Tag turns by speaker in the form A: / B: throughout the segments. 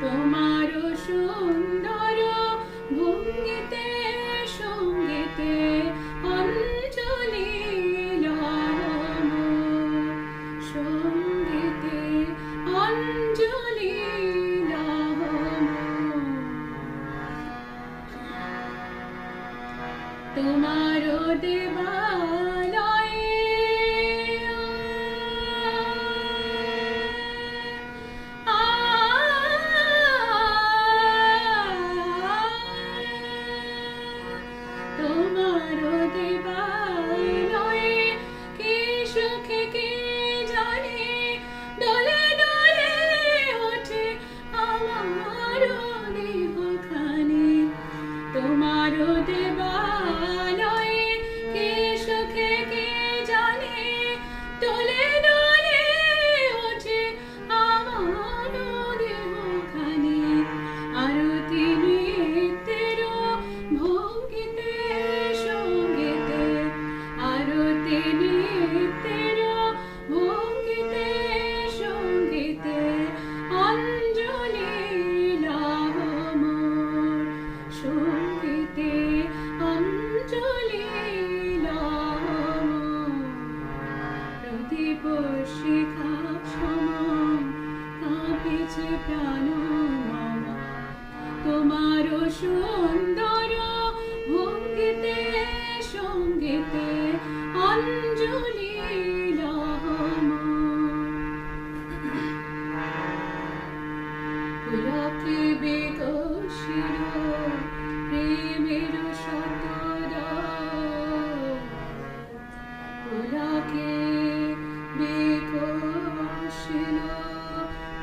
A: তোমার সুন্দর ভঙ্গিতে সঙ্গীতে অঞ্জলি সঙ্গীতে অঞ্জলি তোমার দেবালয়ে প্রাণ তোমার সুন্দর ভঙ্গিতে সঙ্গীতে অঞ্জলি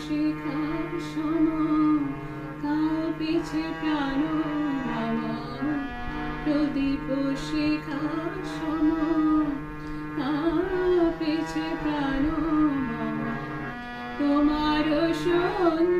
A: শিখার সম কাঁপিছে প্রাণ আমার প্রদীপ শিখার সম কাঁপিছে প্রাণ আমার তোমার সন্ধ্যা